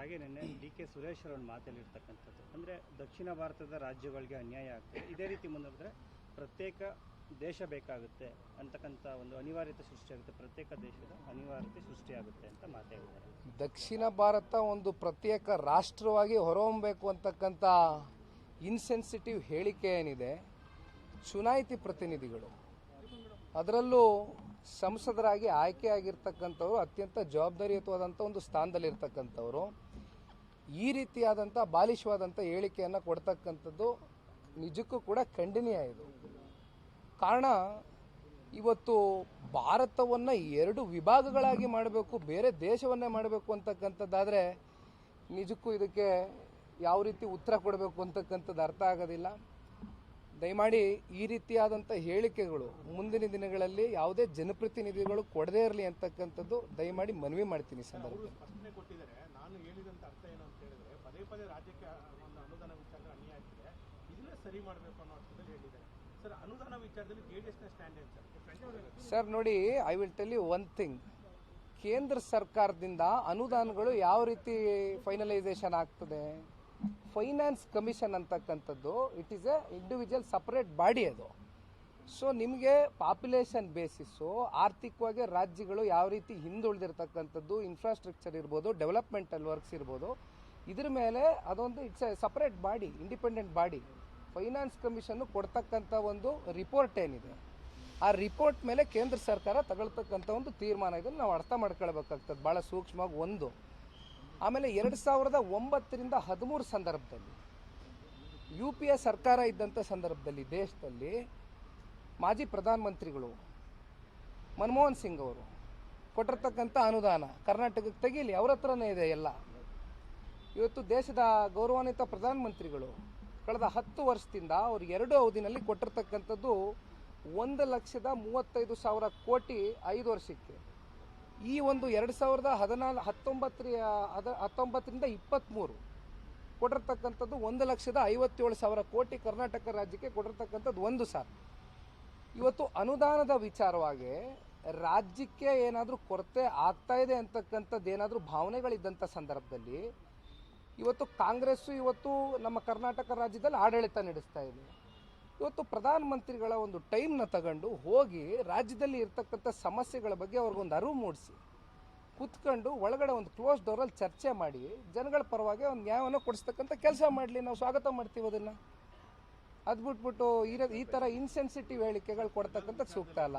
ಹಾಗೆ ನಿನ್ನೆ D K Suresh ಅವರ ಮಾತಲ್ಲಿರ್ತಕ್ಕಂಥದ್ದು. ಅಂದರೆ ದಕ್ಷಿಣ ಭಾರತದ ರಾಜ್ಯಗಳಿಗೆ ಅನ್ಯಾಯ ಆಗ್ತದೆ ಇದೇ. ರೀತಿ ಮುಂದುವರೆದ್ರೆ ಪ್ರತ್ಯೇಕ ದೇಶ ಬೇಕಾಗುತ್ತೆ ಅಂತಕ್ಕಂಥ ಒಂದು ಅನಿವಾರ್ಯತೆ ಸೃಷ್ಟಿಯಾಗುತ್ತೆ. ಪ್ರತ್ಯೇಕ ದೇಶದ ಅನಿವಾರ್ಯತೆ ಸೃಷ್ಟಿಯಾಗುತ್ತೆ ಅಂತ ಮಾತಾಡಿದ್ದಾರೆ ದಕ್ಷಿಣ ಭಾರತ ಒಂದು ಪ್ರತ್ಯೇಕ ರಾಷ್ಟ್ರವಾಗಿ ಹೊರಹೊಮ್ಮಬೇಕು ಅಂತಕ್ಕಂಥ ಇನ್ಸೆನ್ಸಿಟಿವ್ ಹೇಳಿಕೆ ಏನಿದೆ? ಚುನಾಯಿತಿ ಪ್ರತಿನಿಧಿಗಳು. ಅದರಲ್ಲೂ ಸಂಸದರಾಗಿ ಆಯ್ಕೆಯಾಗಿರ್ತಕ್ಕಂಥವ್ರು ಅತ್ಯಂತ ಜವಾಬ್ದಾರಿಯುತವಾದಂಥ ಒಂದು ಸ್ಥಾನದಲ್ಲಿರ್ತಕ್ಕಂಥವ್ರು. ಈ ರೀತಿಯಾದಂಥ ಬಾಲಿಶವಾದಂಥ ಹೇಳಿಕೆಯನ್ನು ಕೊಡ್ತಕ್ಕಂಥದ್ದು ನಿಜಕ್ಕೂ ಕೂಡ ಖಂಡನೀಯ ಇದು. ಕಾರಣ, ಇವತ್ತು ಭಾರತವನ್ನು ಎರಡು ವಿಭಾಗಗಳಾಗಿ ಮಾಡಬೇಕು, ಬೇರೆ ದೇಶವನ್ನೇ ಮಾಡಬೇಕು ಅಂತಕ್ಕಂಥದ್ದಾದರೆ ನಿಜಕ್ಕೂ ಇದಕ್ಕೆ ಯಾವ ರೀತಿ ಉತ್ತರ ಕೊಡಬೇಕು ಅಂತಕ್ಕಂಥದ್ದು ಅರ್ಥ ಆಗೋದಿಲ್ಲ. ದಯಮಾಡಿ ಈ ರೀತಿಯಾದಂಥ ಹೇಳಿಕೆಗಳು ಮುಂದಿನ ದಿನಗಳಲ್ಲಿ ಯಾವುದೇ ಜನಪ್ರತಿನಿಧಿಗಳು ಕೊಡದೇ ಇರಲಿ ಅಂತಕ್ಕಂಥದ್ದು ದಯಮಾಡಿ ಮನವಿ ಮಾಡ್ತೀನಿ ಕೊಟ್ಟಿದ್ದಾರೆ ನಾನು ಹೇಳಿದಂತ ಅರ್ಥ ಏನು ಅಂತ ಹೇಳಿದ್ರೆ, ಪದೇ ಪದೇ ರಾಜ್ಯಕ್ಕೆ ಒಂದು ಅನುದಾನ ವಿಚಾರ ಅನ್ಯಾಯ ಆಗ್ತಿದೆ. ಇದನ್ನೇ ಸರಿ ಮಾಡಬೇಕು ಅನ್ನೋ ಅರ್ಥದಲ್ಲಿ ಹೇಳಿದ್ದಾರೆ. ಸರ್, ಅನುದಾನ ವಿಚಾರದಲ್ಲಿ ಜೆ ಡಿ ಎಸ್ನ ಸ್ಟ್ಯಾಂಡ್ ಏನು ಸರ್? ಸರ್, ನೋಡಿ I will tell you one thing ಕೇಂದ್ರ ಸರ್ಕಾರದಿಂದ ಅನುದಾನಗಳು ಯಾವ ರೀತಿ ಫೈನಲೈಸೇಷನ್ ಆಗ್ತದೆ? ಫೈನಾನ್ಸ್ ಕಮಿಷನ್ ಅಂತಕ್ಕಂಥದ್ದು it is a individual separate body ಅದು. ಸೊ ನಿಮಗೆ ಪಾಪ್ಯುಲೇಷನ್ ಬೇಸಿಸ್ಸು ಆರ್ಥಿಕವಾಗಿ ರಾಜ್ಯಗಳು ಯಾವ ರೀತಿ ಹಿಂದುಳಿದಿರ್ತಕ್ಕಂಥದ್ದು ಇನ್ಫ್ರಾಸ್ಟ್ರಕ್ಚರ್ ಇರ್ಬೋದು ಡೆವಲಪ್ಮೆಂಟಲ್ ವರ್ಕ್ಸ್ ಇರ್ಬೋದು, ಇದ್ರ ಮೇಲೆ ಅದೊಂದು it's a separate body independent body finance commission ಕೊಡ್ತಕ್ಕಂಥ ಒಂದು ರಿಪೋರ್ಟ್ ಏನಿದೆ. ಆ ರಿಪೋರ್ಟ್ ಮೇಲೆ ಕೇಂದ್ರ ಸರ್ಕಾರ ತಗೊಳ್ತಕ್ಕಂಥ ಒಂದು ತೀರ್ಮಾನ ಇದನ್ನು ನಾವು ಅರ್ಥ ಮಾಡ್ಕೊಳ್ಬೇಕಾಗ್ತದೆ. ಭಾಳ ಸೂಕ್ಷ್ಮವಾಗಿ ಒಂದು. ಆಮೇಲೆ ಎರಡು ಸಾವಿರದ ಒಂಬತ್ತರಿಂದ ಹದಿಮೂರು ಸಂದರ್ಭದಲ್ಲಿ, ಯು ಪಿ ಎ ಸರ್ಕಾರ ಇದ್ದಂಥ ಸಂದರ್ಭದಲ್ಲಿ ದೇಶದಲ್ಲಿ ಮಾಜಿ ಪ್ರಧಾನಮಂತ್ರಿಗಳು ಮನಮೋಹನ್ ಸಿಂಗ್ ಅವರು ಕೊಟ್ಟಿರ್ತಕ್ಕಂಥ ಅನುದಾನ ಕರ್ನಾಟಕಕ್ಕೆ ತೆಗೀಲಿ, ಅವ್ರ ಹತ್ರನೇ ಇದೆ ಎಲ್ಲ. ಇವತ್ತು ದೇಶದ ಗೌರವಾನ್ವಿತ ಪ್ರಧಾನಮಂತ್ರಿಗಳು ಕಳೆದ ಹತ್ತು ವರ್ಷದಿಂದ ಅವ್ರು ಎರಡು ಅವಧಿನಲ್ಲಿ ಕೊಟ್ಟಿರ್ತಕ್ಕಂಥದ್ದು ಒಂದು ಲಕ್ಷದ ಮೂವತ್ತೈದು ಸಾವಿರ ಕೋಟಿ ಐದು ವರ್ಷಕ್ಕೆ. ಈ ಒಂದು ಎರಡು ಸಾವಿರದ ಹದಿನಾಲ್ಕು ಹತ್ತೊಂಬತ್ತರ ಹದ ಹತ್ತೊಂಬತ್ತರಿಂದ ಇಪ್ಪತ್ತ್ಮೂರು ಕೊಟ್ಟಿರ್ತಕ್ಕಂಥದ್ದು ಒಂದು ಲಕ್ಷದ ಐವತ್ತೇಳು ಸಾವಿರ ಕೋಟಿ ಕರ್ನಾಟಕ ರಾಜ್ಯಕ್ಕೆ ಕೊಟ್ಟಿರ್ತಕ್ಕಂಥದ್ದು ಒಂದು ಸಾಲ ಇವತ್ತು ಅನುದಾನದ ವಿಚಾರವಾಗಿ ರಾಜ್ಯಕ್ಕೆ ಏನಾದರೂ ಕೊರತೆ ಆಗ್ತಾ ಇದೆ ಅಂತಕ್ಕಂಥದ್ದು ಏನಾದರೂ ಭಾವನೆಗಳಿದ್ದಂಥ ಸಂದರ್ಭದಲ್ಲಿ ಇವತ್ತು ಕಾಂಗ್ರೆಸ್ಸು ಇವತ್ತು ನಮ್ಮ ಕರ್ನಾಟಕ ರಾಜ್ಯದಲ್ಲಿ ಆಡಳಿತ ನಡೆಸ್ತಾ ಇದೆ. ಇವತ್ತು ಪ್ರಧಾನಮಂತ್ರಿಗಳ ಒಂದು ಟೈಮ್ನ ತಗೊಂಡು ಹೋಗಿ ರಾಜ್ಯದಲ್ಲಿ ಇರ್ತಕ್ಕಂಥ ಸಮಸ್ಯೆಗಳ ಬಗ್ಗೆ ಅವ್ರಿಗೊಂದು ಅರಿವು ಮೂಡಿಸಿ, ಕುತ್ಕೊಂಡು ಒಳಗಡೆ ಒಂದು ಕ್ಲೋಸ್ ಡೋರಲ್ಲಿ ಚರ್ಚೆ ಮಾಡಿ ಜನಗಳ ಪರವಾಗಿ ಒಂದು ನ್ಯಾಯವನ್ನು ಕೊಡಿಸ್ತಕ್ಕಂಥ ಕೆಲಸ ಮಾಡಲಿ, ನಾವು ಸ್ವಾಗತ ಮಾಡ್ತೀವಿ ಅದನ್ನು. ಅದು ಬಿಟ್ಬಿಟ್ಟು ಈ ಥರ ಇನ್ಸೆನ್ಸಿಟಿವ್ ಹೇಳಿಕೆಗಳು ಕೊಡ್ತಕ್ಕಂಥ ಸೂಕ್ತ ಅಲ್ಲ.